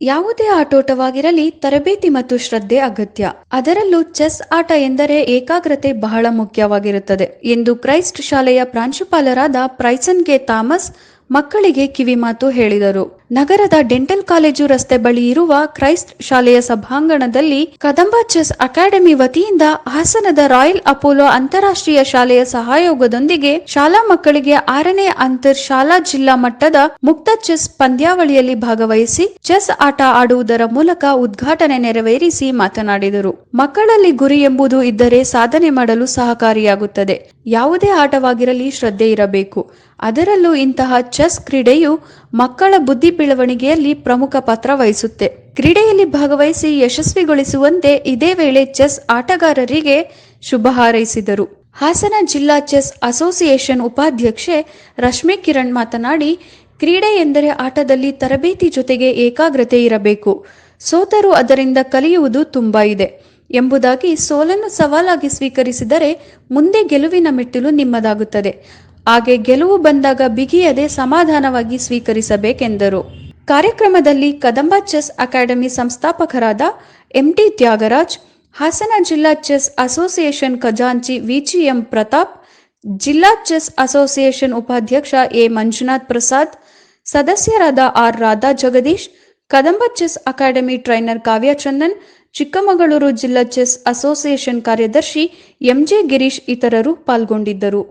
ಯಾವುದೇ ಆಟೋಟವಾಗಿರಲಿ ತರಬೇತಿ ಮತ್ತು ಶ್ರದ್ಧೆ ಅಗತ್ಯ. ಅದರಲ್ಲೂ ಚೆಸ್ ಆಟ ಎಂದರೆ ಏಕಾಗ್ರತೆ ಬಹಳ ಮುಖ್ಯವಾಗಿರುತ್ತದೆ. ಎಂದು ಕ್ರೈಸ್ಟ್ ಶಾಲೆಯ ಪ್ರಾಂಶುಪಾಲರಾದ ಪ್ರೈಸನ್ಗೆ ಥಾಮಸ್ ಮಕ್ಕಳಿಗೆ ಕಿವಿಮಾತು ಹೇಳಿದರು. ನಗರದ ಡೆಂಟಲ್ ಕಾಲೇಜು ರಸ್ತೆ ಬಳಿ ಇರುವ ಕ್ರೈಸ್ತ್ ಶಾಲೆಯ ಸಭಾಂಗಣದಲ್ಲಿ ಕದಂಬ ಚೆಸ್ ಅಕಾಡೆಮಿ ವತಿಯಿಂದ ಹಾಸನದ ರಾಯಲ್ ಅಪೋಲೋ ಅಂತಾರಾಷ್ಟ್ರೀಯ ಶಾಲೆಯ ಸಹಯೋಗದೊಂದಿಗೆ ಶಾಲಾ ಮಕ್ಕಳಿಗೆ ಆರನೇ ಅಂತರ್ ಶಾಲಾ ಜಿಲ್ಲಾ ಮಟ್ಟದ ಮುಕ್ತ ಚೆಸ್ ಪಂದ್ಯಾವಳಿಯಲ್ಲಿ ಭಾಗವಹಿಸಿ ಚೆಸ್ ಆಟ ಆಡುವುದರ ಮೂಲಕ ಉದ್ಘಾಟನೆ ನೆರವೇರಿಸಿ ಮಾತನಾಡಿದರು. ಮಕ್ಕಳಲ್ಲಿ ಗುರಿ ಎಂಬುದು ಇದ್ದರೆ ಸಾಧನೆ ಮಾಡಲು ಸಹಕಾರಿಯಾಗುತ್ತದೆ. ಯಾವುದೇ ಆಟವಾಗಿರಲಿ ಶ್ರದ್ಧೆ ಇರಬೇಕು. ಅದರಲ್ಲೂ ಇಂತಹ ಚೆಸ್ ಕ್ರೀಡೆಯು ಮಕ್ಕಳ ಬುದ್ಧಿ ಬೆಳವಣಿಗೆಯಲ್ಲಿ ಪ್ರಮುಖ ಪಾತ್ರ ವಹಿಸುತ್ತೆ. ಕ್ರೀಡೆಯಲ್ಲಿ ಭಾಗವಹಿಸಿ ಯಶಸ್ವಿಗೊಳಿಸುವಂತೆ ಇದೇ ವೇಳೆ ಚೆಸ್ ಆಟಗಾರರಿಗೆ ಶುಭ ಹಾರೈಸಿದರು. ಹಾಸನ ಜಿಲ್ಲಾ ಚೆಸ್ ಅಸೋಸಿಯೇಷನ್ ಉಪಾಧ್ಯಕ್ಷೆ ರಶ್ಮಿ ಕಿರಣ್ ಮಾತನಾಡಿ, ಕ್ರೀಡೆ ಎಂದರೆ ಆಟದಲ್ಲಿ ತರಬೇತಿ ಜೊತೆಗೆ ಏಕಾಗ್ರತೆ ಇರಬೇಕು. ಸೋತರು ಅದರಿಂದ ಕಲಿಯುವುದು ತುಂಬಾ ಇದೆ. ಎಂಬುದಾಗಿ ಸೋಲನ್ನು ಸವಾಲಾಗಿ ಸ್ವೀಕರಿಸಿದರೆ ಮುಂದೆ ಗೆಲುವಿನ ಮೆಟ್ಟಿಲು ನಿಮ್ಮದಾಗುತ್ತದೆ. ಹಾಗೆ ಗೆಲುವು ಬಂದಾಗ ಬಿಗಿಯದೆ ಸಮಾಧಾನವಾಗಿ ಸ್ವೀಕರಿಸಬೇಕೆಂದರು. ಕಾರ್ಯಕ್ರಮದಲ್ಲಿ ಕದಂಬ ಚೆಸ್ ಅಕಾಡೆಮಿ ಸಂಸ್ಥಾಪಕರಾದ ಎಂಟಿ ತ್ಯಾಗರಾಜ್, ಹಾಸನ ಜಿಲ್ಲಾ ಚೆಸ್ ಅಸೋಸಿಯೇಷನ್ ಖಜಾಂಚಿ ವಿಜಿಎಂ ಪ್ರತಾಪ್, ಜಿಲ್ಲಾ ಚೆಸ್ ಅಸೋಸಿಯೇಷನ್ ಉಪಾಧ್ಯಕ್ಷ ಎ ಮಂಜುನಾಥ್ ಪ್ರಸಾದ್, ಸದಸ್ಯರಾದ R Radha Jagadish, Kadamba chess academy trainer Kavya Chandan, Chikkamagaluru ಜಿಲ್ಲಾ ಚೆಸ್ ಅಸೋಸಿಯೇಷನ್ ಕಾರ್ಯದರ್ಶಿ ಎಂಜೆ ಗಿರೀಶ್ ಇತರರು ಪಾಲ್ಗೊಂಡಿದ್ದರು.